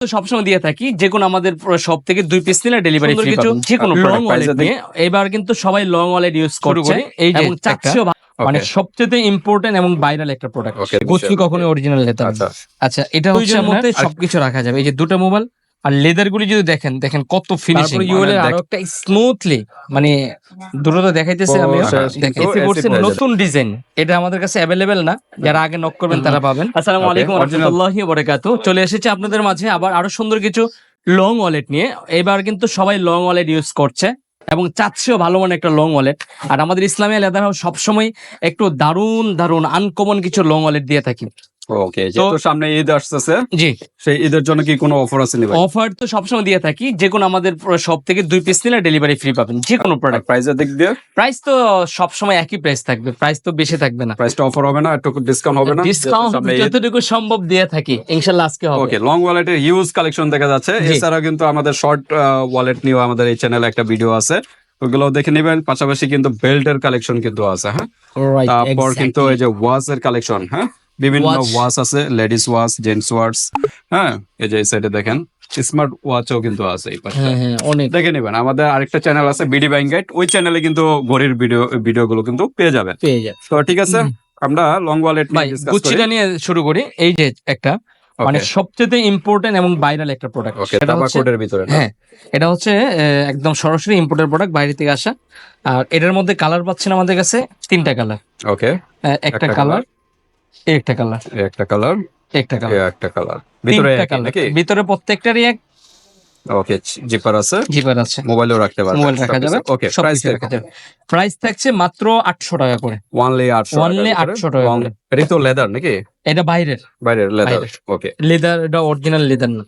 সবসময় দিয়ে থাকি যে কোনো আমাদের সব থেকে দুই পিস নিলে ডেলিভারি ফ্রি পাবেন যে কোনো লং ওয়ালেট নিয়ে এবার কিন্তু সবাই লং ওয়ালেট ইউজ করছে। এই যে চাচ্ছেও মানে. সবচেয়ে ইম্পর্টেন্ট এবং ভাইরাল একটা প্রোডাক্ট Okay, কখনো অরিজিনাল আচ্ছা। আচ্ছা এটা হচ্ছে মধ্যে সবকিছু রাখা যাবে। এই যে দুটো মোবাইল আর লেদার গুলি যদি দেখেন দেখেন কত ফিনিশিং ইউএল এর মানে আরও একটা স্মুথলি মানে দ্রুত দেখাইতেছে আমি এসে হয়ে যাবে। নতুন ডিজাইন এটা আমাদের কাছে অ্যাভেলেবেল না যারা আগে নক করবেন তারা পাবেন। আসসালামু আলাইকুম। রাহমাতুল্লাহি ওয়া বারাকাতুহু চলে এসেছে আপনাদের মাঝে আবার আরও সুন্দর কিছু লং ওয়ালেট নিয়ে। এবার কিন্তু সবাই লং ওয়ালেট ইউজ করছে এবং চাচ্ছেও ভালো মানে একটা লং ওয়ালেট আর আমাদের ইসলামিয়া লেদার হাউস সবসময় একটু দারুণ দারুণ আনকমন কিছু লং ওয়ালেট দিয়ে থাকি। ওকে যেহেতু সামনে ঈদ আসতেছে জি। সেই ঈদের জন্য কি কোনো অফার আছে নি অফার তো সবসময় দিয়ে থাকি যে কোনো আমাদের সব থেকে দুই পিস নিলে ডেলিভারি ফ্রি পাবেন যে কোনো প্রোডাক্ট প্রাইসের দিক দিয়ে? প্রাইস তো সবসময় একই প্রাইস থাকবে প্রাইস তো বেশি থাকবে না। প্রাইসটা অফার হবে না একটু ডিসকাউন্ট হবে না ডিসকাউন্ট যতটুকু সম্ভব দিয়ে থাকি ইনশাল্লাহ আজকে হবে। ওকে লং ওয়ালেটের হিউজ কালেকশন দেখা যাচ্ছে। এছাড়া কিন্তু আমাদের শর্ট ওয়ালেট নিয়েও আমাদের এই চ্যানেলে একটা ভিডিও আছে। ওগুলো দেখে নেবেন পাশাপাশি কিন্তু বেল্টের কালেকশন কিন্তু আছে হ্যাঁ? তারপর কিন্তু এই যে ওয়াচ এর কালেকশন হ্যাঁ? বিভিন্ন। ওয়াচ আছে লেডিস ওয়াচ জেন্টস ওয়াচ হ্যাঁ? এই যে সাইডে দেখেন স্মার্ট ওয়াচও কিন্তু আছে এই পাশে। হ্যাঁ হ্যাঁ অনেক। দেখে নেবেন আমাদের আরেকটা চ্যানেল আছে বিডি গাইড ওই চ্যানেলে কিন্তু ঘড়ির ভিডিও ভিডিও গুলো কিন্তু পেয়ে যাবেন। পেয়ে যায় তো ঠিক আছে আমরা লং ওয়ালেট গুচ্ছিটা নিয়ে শুরু করি এই যে একটা মানে সবচেয়ে ইম্পর্টেন্ট এবং ভাইরাল একটা প্রোডাক্ট হচ্ছে কোডের ভিতরে হ্যাঁ এটা হচ্ছে একদম সরাসরি ইম্পোর্টের প্রোডাক্ট বাইরে থেকে আসা। আর এটার মধ্যে কালার পাচ্ছেন আমাদের কাছে তিনটা কালার ওকে একটা কালার একটা কালার। একটা কালার? একটা কালার। একটা কালার। ভিতরে ভিতরে প্রত্যেকটারই এক। ওকে জিপার আছে? জিপার আছে। মোবাইলও রাখতে পারবেন মোবাইল রাখা যাবে। ওকে প্রাইস রাখা যাবে। প্রাইস থাকছে মাত্র আটশো টাকা করে। ওয়ানলি 800 Only 800 টাকা। এটা তো লেদার নাকি? এটা বাইরের। বাইরের লেদার ওকে। লেদার এটা অরিজিনাল লেদার না।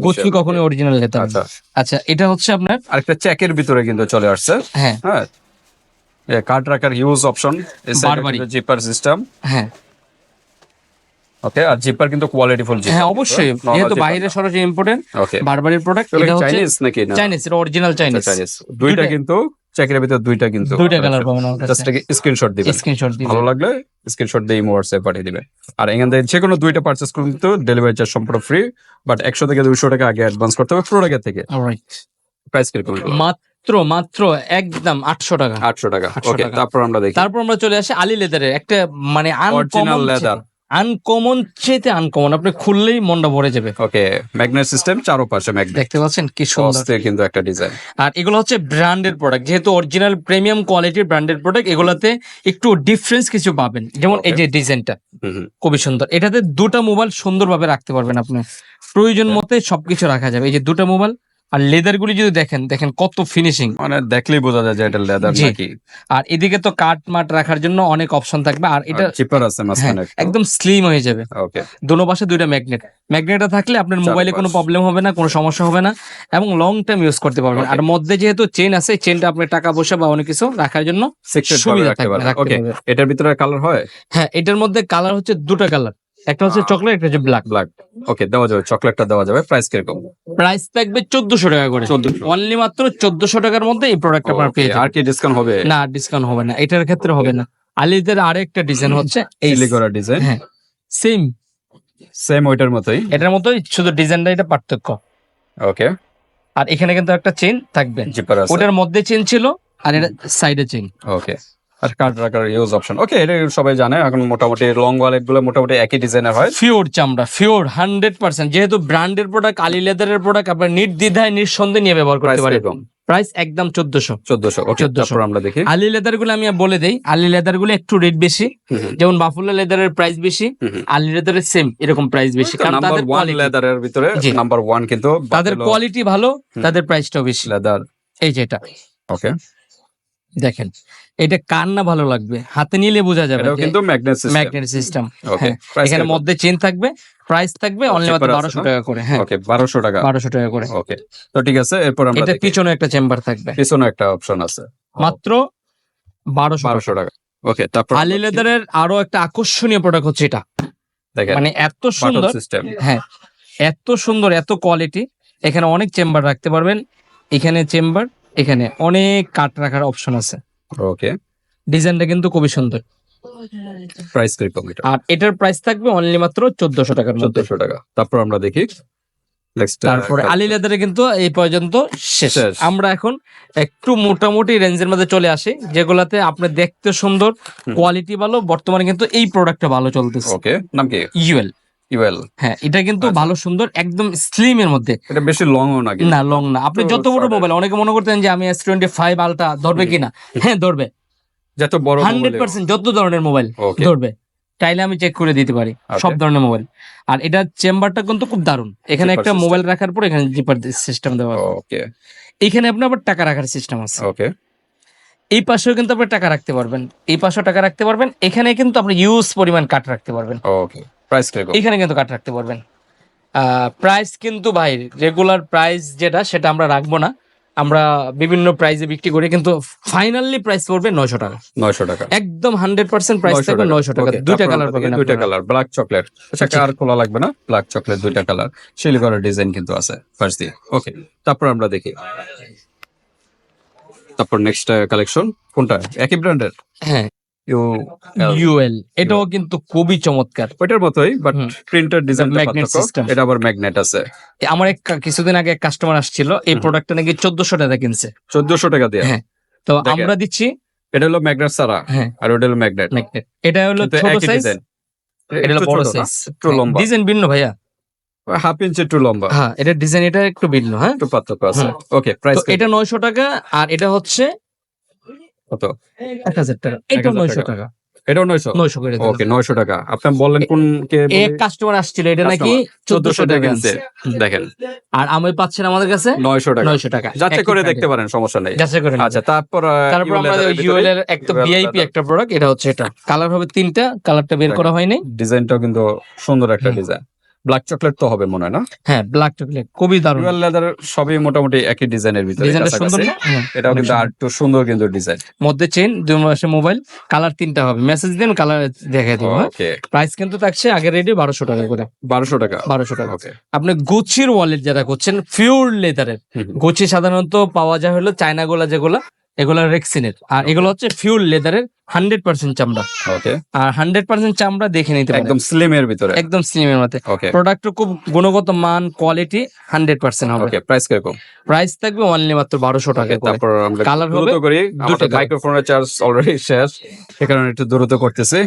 গুচি কখনো অরিজিনাল লেদার আচ্ছা। আচ্ছা এটা হচ্ছে আপনার আরেকটা চেকের ভিতরে কিন্তু চলে আসছে। হ্যাঁ। হ্যাঁ। কার্ড রাখার হিউজ অপশন জিপার সিস্টেম হ্যাঁ। ওকে আর জিপার কিন্তু কোয়ালিটি ফুল হ্যাঁ অবশ্যই। যেহেতু বাইরে সরাসরি ইম্পোর্টেন্ট ওকে বারবারের প্রোডাক্ট এটা হচ্ছে চাইনিজ নাকি? না। চাইনিজ এটা অরিজিনাল চাইনিজ চাইনিজ দুইটা কিন্তু চেকের ভিতরে দুইটা কিন্তু দুইটা কালার পাবেন জাস্ট কাছে। স্ক্রিনশট দিবেন। স্ক্রিনশট দিবেন। ভালো লাগলে স্ক্রিনশট দিয়ে ইমো হোয়াটসঅ্যাপ পাঠিয়ে দিবে আর এখান থেকে যে কোনো দুইটা পারচেস করুন কিন্তু ডেলিভারি চার্জ সম্পূর্ণ ফ্রি বাট একশো থেকে দুইশো টাকা আগে অ্যাডভান্স করতে হবে প্রোডাক্টের থেকে। অলরাইট প্রাইস কীরকম মাত্র মাত্র একদম আটশো টাকা। আটশো টাকা। ওকে তারপর আমরা দেখি। তারপর আমরা চলে আসি আলী লেদারের একটা মানে অরিজিনাল লেদার আনকমন চেতে আনকমন আপনি খুললেই মনটা ভরে যাবে। ওকে ম্যাগনেট সিস্টেম চারো পাশে ম্যাগনেট দেখতে পাচ্ছেন কি সুন্দর। কিন্তু একটা ডিজাইন আর এগুলো হচ্ছে ব্র্যান্ডের প্রোডাক্ট যেহেতু অরিজিনাল প্রিমিয়াম কোয়ালিটির ব্র্যান্ডেড প্রোডাক্ট এগুলাতে একটু ডিফারেন্স কিছু পাবেন। যেমন এই যে ডিজাইনটা খুবই সুন্দর। এটাতে দুটো মোবাইল সুন্দরভাবে রাখতে পারবেন আপনি। প্রয়োজন মতে সবকিছু রাখা যাবে। এই যে দুটো মোবাইল আর লেদার গুলি যদি দেখেন দেখেন কত ফিনিশিং মানে দেখলেই বোঝা যায় যে এটা লেদার নাকি। আর এদিকে তো কাট মাট রাখার জন্য অনেক অপশন থাকবে আর এটা চিপার আছে হ্যাঁ, মাঝখানে একদম স্লিম হয়ে যাবে। ওকে দুনো পাশে দুইটা ম্যাগনেট ম্যাগনেটটা থাকলে আপনার মোবাইলে কোনো প্রবলেম হবে না কোনো সমস্যা হবে না এবং লং টাইম ইউজ করতে পারবেন। আর মধ্যে যেহেতু চেন আছে চেনটা আপনার টাকা পয়সা বা অনেক কিছু রাখার জন্য সুবিধা রাখতে থাকবে, এটার ভিতরে কালার হয়? হ্যাঁ এটার মধ্যে কালার হচ্ছে দুটো কালার একটা হচ্ছে চকলেট একটা হচ্ছে ব্ল্যাক ব্ল্যাক ওকে দেওয়া যাবে। চকলেটটা দেওয়া যাবে। প্রাইস কীরকম? প্রাইস থাকবে চোদ্দশো টাকা করে। 1400 অনলি মাত্র চোদ্দশো টাকার মধ্যে এই প্রোডাক্ট আপনার পেয়ে আর কি ডিসকাউন্ট হবে? না ডিসকাউন্ট হবে না। এটার ক্ষেত্রে হবে না। আলিদের আরেকটা ডিজাইন হচ্ছে এই চিলি করা ডিজাইন হ্যাঁ। সেম সেম ওইটার মতোই? এটার মতোই শুধু ডিজাইনটা এটা পার্থক্য। ওকে আর এখানে কিন্তু একটা চেন থাকবে। ওটার মধ্যে চেন ছিল আর এটা সাইডে চেন ওকে আর কার্ড রাখার ইউজ অপশন ওকে এটা সবাই জানে এখন মোটামুটি লং ওয়ালেটগুলো মোটামুটি একই ডিজাইনের হয়। ফিওর চামড়া ফিওর হান্ড্রেড পার্সেন্ট যেহেতু ব্র্যান্ডের প্রোডাক্ট আলি লেদারের প্রোডাক্ট আপনার নির্দ্বিধায় নিঃসন্দেহে নিয়ে ব্যবহার করতে পারেন। প্রাইস একদম চোদ্দশো। চোদ্দশো ওকে 1400 তারপর আমরা দেখি। আলি লেদারগুলো আমি বলে দেই আলি লেদারগুলো একটু রেট বেশি। যেমন বাফুলা লেদারের প্রাইস বেশি আলি লেদারের সেম এরকম প্রাইস বেশি। কারণ তাদের লেদারের ভিতরে। নাম্বার ওয়ান কিন্তু তাদের কোয়ালিটি ভালো তাদের প্রাইসটাও বেশি। লেদার এই যেটা ওকে দেখেন এটা কার না ভালো লাগবে? হাতে নিলে বোঝা যাবে কিন্তু ম্যাগনেট সিস্টেম এখানে মধ্যে চেন থাকবে প্রাইস থাকবে অনলি মাত্র cheaper আছে বারোশো না? টাকা করে হ্যাঁ। ওকে বারোশো টাকা। বারোশো টাকা করে। ওকে তো ঠিক আছে এরপর আমরা এটা পিছনে একটা চেম্বার থাকবে। পিছনে একটা অপশন আছে। মাত্র বারোশো বারোশো টাকা। ওকে তারপর আলি লেদারের আরও একটা আকর্ষণীয় প্রোডাক্ট হচ্ছে এটা। দেখেন মানে এত সুন্দর সিস্টেম হ্যাঁ এত সুন্দর এত কোয়ালিটি এখানে অনেক চেম্বার রাখতে পারবেন। এখানে চেম্বার এখানে অনেক কাট রাখার অপশন আছে। ওকে। ডিজাইনটা কিন্তু খুবই সুন্দর। প্রাইস কীরকম এটা আর এটার প্রাইস থাকবে অনলি মাত্র চোদ্দশো টাকার মধ্যে। চোদ্দশো টাকা। তারপর আমরা দেখি। তারপরে আলি লেদারে কিন্তু এই পর্যন্ত শেষ। শেষ। আমরা এখন একটু মোটামুটি রেঞ্জের মধ্যে চলে আসি যেগুলাতে আপনি দেখতে সুন্দর কোয়ালিটি ভালো বর্তমানে কিন্তু এই প্রোডাক্টটা ভালো চলতেছে। ওকে নাম কি? UL UL. হ্যাঁ এটা কিন্তু আচ্ছা। ভালো সুন্দর একদম স্লিম এর মধ্যে। এটা বেশি লংও নাকি না লং না। আপনি যত বড় মোবাইল অনেকে মনে করতেন যে আমি এস টোয়েন্টি ফাইভ আলটা ধরবে কিনা? হ্যাঁ ধরবে। যত বড় হান্ড্রেড পার্সেন্ট যত ধরনের মোবাইল ধরবে। চাইলে আমি চেক করে দিতে পারি সব ধরনের মোবাইল আর এটা চেম্বারটা কিন্তু খুব দারুণ। এখানে একটা মোবাইল রাখার পর এখানে জিপার সিস্টেম দেওয়া। ওকে এখানে আপনি আবার টাকা রাখার সিস্টেম আছে। ওকে এই পাশেও কিন্তু আপনি টাকা রাখতে পারবেন। এই পাশেও টাকা রাখতে পারবেন। এখানে কিন্তু আপনি ইউজ পরিমাণ কাট রাখতে পারবেন। ওকে প্রাইস কীরকম? এখানে কিন্তু কাট রাখতে পারবেন। প্রাইস কিন্তু ভাই রেগুলার প্রাইস যেটা সেটা আমরা রাখব না। আমরা বিভিন্ন প্রাইসে বিক্রি করি কিন্তু ফাইনালি প্রাইস পড়বে নয়শো টাকা। 900 টাকা। একদম হান্ড্রেড পার্সেন্ট প্রাইস 900 থাকবে নয়শো টাকা। দুইটা কালার পাবেন দুইটা কালার ব্ল্যাক চকলেট আচ্ছা। আর খোলা লাগবে না ব্ল্যাক চকলেট দুইটা কালার শিলি করার ডিজাইন কিন্তু আছে ফার্স্ট দিয়ে ওকে তারপর আমরা দেখি। তারপর নেক্সট কালেকশন কোনটা? একই ব্র্যান্ডের হ্যাঁ। ইউ ইউএল এটাও কিন্তু খুবই চমৎকার। ওইটার মতোই but printer design Magnet system. এটা আবার ম্যাগনেট আছে। আমার এক কিছুদিন আগে এক কাস্টমার আসছিল এই। প্রোডাক্টটা নাকি চোদ্দশো টাকা কিনছে। 1400 টাকা দিয়ে? হ্যাঁ। তো আমরা দিচ্ছি এটা হলো ম্যাগনেট সারা হ্যাঁ। আর ওটা হলো ম্যাগনেট magnet। এটা হলো ছোট সাইজ ডিজাইন এটা হলো বড় সাইজ একটু লম্বা। ডিজাইন ভিন্ন ভাইয়া। হাফ ইঞ্চি একটু লম্বা। হ্যাঁ এটা ডিজাইন এটা একটু ভিন্ন হ্যাঁ। একটু পার্থক্য আছে। ওকে প্রাইস এটা নয়শো টাকা আর এটা হচ্ছে কত? এক হাজার টাকা এটা নয়শো টাকা। টাকা। এটাও 900 নয়শো করে ওকে 900 টাকা। আপনি বললেন কোন কে এক কাস্টমার আসছিল এটা নাকি চোদ্দশো টাকা দেখেন। আর আমি পাচ্ছেন আমাদের কাছে 900 টাকা। নয়শো টাকা। যাচাই করে দেখতে পারেন সমস্যা নেই। যাচাই করে আচ্ছা তারপর ভিআইপি একটা প্রোডাক্ট এটা হচ্ছে এটা। কালার হবে তিনটা কালারটা বের করা হয়নি। ডিজাইনটাও কিন্তু সুন্দর একটা ডিজাইন ব্ল্যাক চকলেট তো হবে মনে হয় না? হ্যাঁ ব্ল্যাক চকলেট খুবই দারুণ। রুয়াল লেদার সবই মোটামুটি একই ডিজাইনের ভিতরে ডিজাইনটা। সুন্দর না? হ্যাঁ। এটাও কিন্তু আর একটু সুন্দর কিন্তু ডিজাইন মধ্যে চেন দুই মাসে মোবাইল কালার তিনটা হবে। মেসেজ দিন কালার দেখাই দিব ওকে প্রাইস কিন্তু থাকছে আগে রেডি বারোশো টাকা করে। বারোশো টাকা? বারোশো টাকা। ওকে আপনি গুচির ওয়ালেট যারা করছেন পিওর লেদারের গুচি সাধারণত পাওয়া যায় হলো চায়না গোলা যেগুলা এগুলা রেক্সিনের আর এগুলো হচ্ছে ফিউল লেদারের হান্ড্রেড পার্সেন্ট চামড়া। ওকে আর হান্ড্রেড পার্সেন্ট চামড়া দেখে নিতে পারেন। একদম স্লিমের ভিতরে। একদম স্লিমের মধ্যে। ওকে প্রোডাক্ট খুব গুণগত মান কোয়ালিটি হান্ড্রেড পার্সেন্ট হবে। প্রাইস কীরকম? প্রাইস থাকবে অনলি মাত্র বারোশো টাকা তারপর দ্রুত হবে করি। দুটো মাইক্রোফোনের চার্জ অলরেডি শেষ। সে কারণে একটু দ্রুত করতেছি।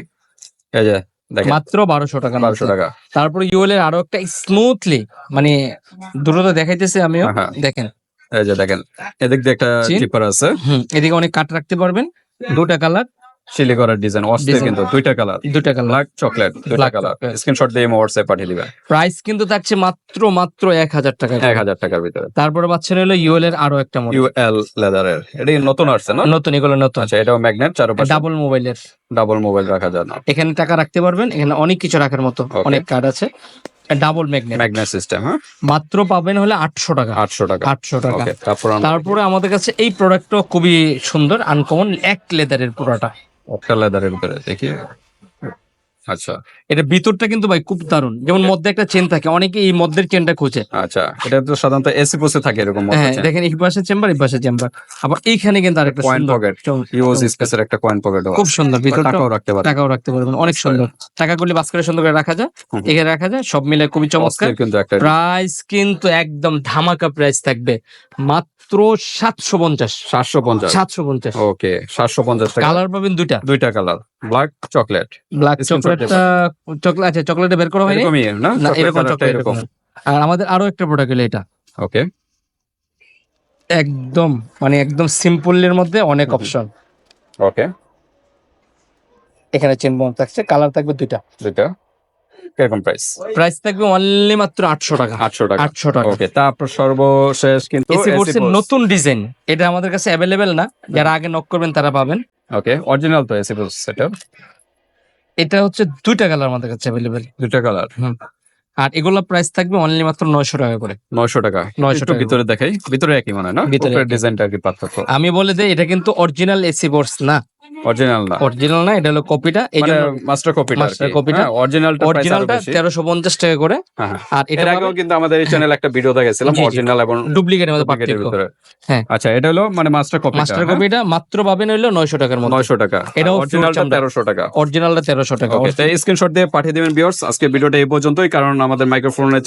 এই যে দেখেন। মাত্র বারোশো টাকা। বারোশো টাকা। তারপরে ইউএল এর আরও একটা স্মুথলি মানে দ্রুত দেখাইতেছে আমিও। হ্যাঁ, হ্যাঁ। দেখেন। এই যে দেখেন এদিক দিয়ে একটা। জিপার আছে। এদিকে অনেক কাট রাখতে পারবেন। দুটা কালার। শিলি করার ডিজাইন Design। কিন্তু দুইটা কালার। দুটা কালার। ব্ল্যাক চকলেট দুইটা কালার। স্ক্রিনশট দিয়ে হোয়াটসঅ্যাপ পাঠিয়ে দিবেন। প্রাইস কিন্তু থাকছে মাত্র মাত্র এক হাজার টাকা। এক হাজার টাকার ভিতরে। তারপরে পাচ্ছেন হলো ইউএল এর আরও একটা মডেল ইউএল লেদারের এটা নতুন আসছে না? নতুন এগুলো নতুন। আচ্ছা এটাও ম্যাগনেট চারপাশে। ডাবল মোবাইলের ডাবল মোবাইল রাখা যায় না। এখানে টাকা রাখতে পারবেন এখানে অনেক কিছু রাখার মতো। অনেক কার্ড আছে। ডাবল ম্যাগনেট ম্যাগনেট সিস্টেম হ্যাঁ মাত্র পাবেন হলে আটশো টাকা। আটশো টাকা। আটশো টাকা। তারপরে আমাদের কাছে এই প্রোডাক্টটা খুবই সুন্দর আনকমন এক লেদারের পুরাটা। একটা লেদারের ভিতরে দেখি। আচ্ছা। এটা ভিতরটা কিন্তু ভাই খুব দারুণ। যেমন মধ্যে একটা চেন থাকে অনেকে এই মধ্যের চেনটা খুঁজে। আচ্ছা। এটা তো সাধারণত এসি পোসে থাকে এরকম হ্যাঁ দেখেন এই পাশে চেম্বার এই পাশে চেম্বার আবার এইখানে কিন্তু আরেকটা কয়েন পকেট ইউজ স্পেসের একটা কয়েন পকেট খুব সুন্দর ভিতরটা টাকাও রাখতে পারে টাকাও রাখতে পারবেন অনেক সুন্দর। টাকা করলে বাস্কেটে সুন্দর করে রাখা যায় এখানে রাখা যায় সব মিলে খুবই চমৎকার। কিন্তু একটা প্রাইস কিন্তু একদম ধামাকা প্রাইস থাকবে। মাত্র সাতশো পঞ্চাশ। সাতশো পঞ্চাশ। সাতশো পঞ্চাশ। ওকে সাতশো পঞ্চাশ কালার পাবেন দুইটা। দুইটা কালার ব্ল্যাক চকলেট ব্ল্যাক চকলেটটা চকলেট আচ্ছা চকলেটে বের করা হয়নি এরকমই না? না এরকম চকলেট এরকম। আর আমাদের আরও একটা প্রোডাক্ট হলো এটা। ওকে একদম মানে একদম সিম্পলের মধ্যে অনেক অপশন ওকে এখানে চেন বন্ধ থাকছে কালার থাকবে দুইটা। দুইটা। কীরকম প্রাইস প্রাইস থাকবে অনলি মাত্র আটশো টাকা। আটশো টাকা। আটশো টাকা। ওকে তারপর সর্বশেষ কিন্তু। নতুন ডিজাইন এটা আমাদের কাছে অ্যাভেলেবেল না। যারা আগে নক করবেন তারা পাবেন। ওকে অরিজিনাল তো এসি সেটআপ এটা হচ্ছে দুইটা কালার আমাদের কাছে অ্যাভেলেবেল দুইটা কালার আর এগুলা প্রাইস থাকবে অনলি মাত্র নয়শো টাকা করে। নয়শো টাকা। 900 একটু টাকা। ভিতরে দেখাই। ভিতরে একই মনে হয় না? ভিতরে। ডিজাইনটা কি পার্থক্য? আমি বলে দেই এটা কিন্তু অরিজিনাল এসি বোর্ডস না। অরিজিনাল না। অরিজিনাল না এটা হলো কপিটা এই জন্য মাস্টার কপিটা master copy টা। অরিজিনালটা অরিজিনালটা তেরোশো পঞ্চাশ টাকা করে। হ্যাঁ আর এটা আগেও কিন্তু আমাদের এই চ্যানেলে একটা ভিডিও জি। অরিজিনাল এবং ডুপ্লিকেটের মধ্যে পার্থক্য। ভিতরে। হ্যাঁ। আচ্ছা এটা হলো মানে মাস্টার কপি মাস্টার কপিটা মাত্র পাবেন হইল নয়শো টাকার মধ্যে। নয়শো টাকা। এটাও অরিজিনালটা pure চামড়া। তেরোশো টাকা। অরিজিনালটা তেরোশো টাকা। ওকে স্ক্রিনশট দিয়ে পাঠিয়ে দিবেন ভিউয়ার্স আজকে ভিডিওটা এই পর্যন্তই কারণ আমাদের মাইক্রোফোনের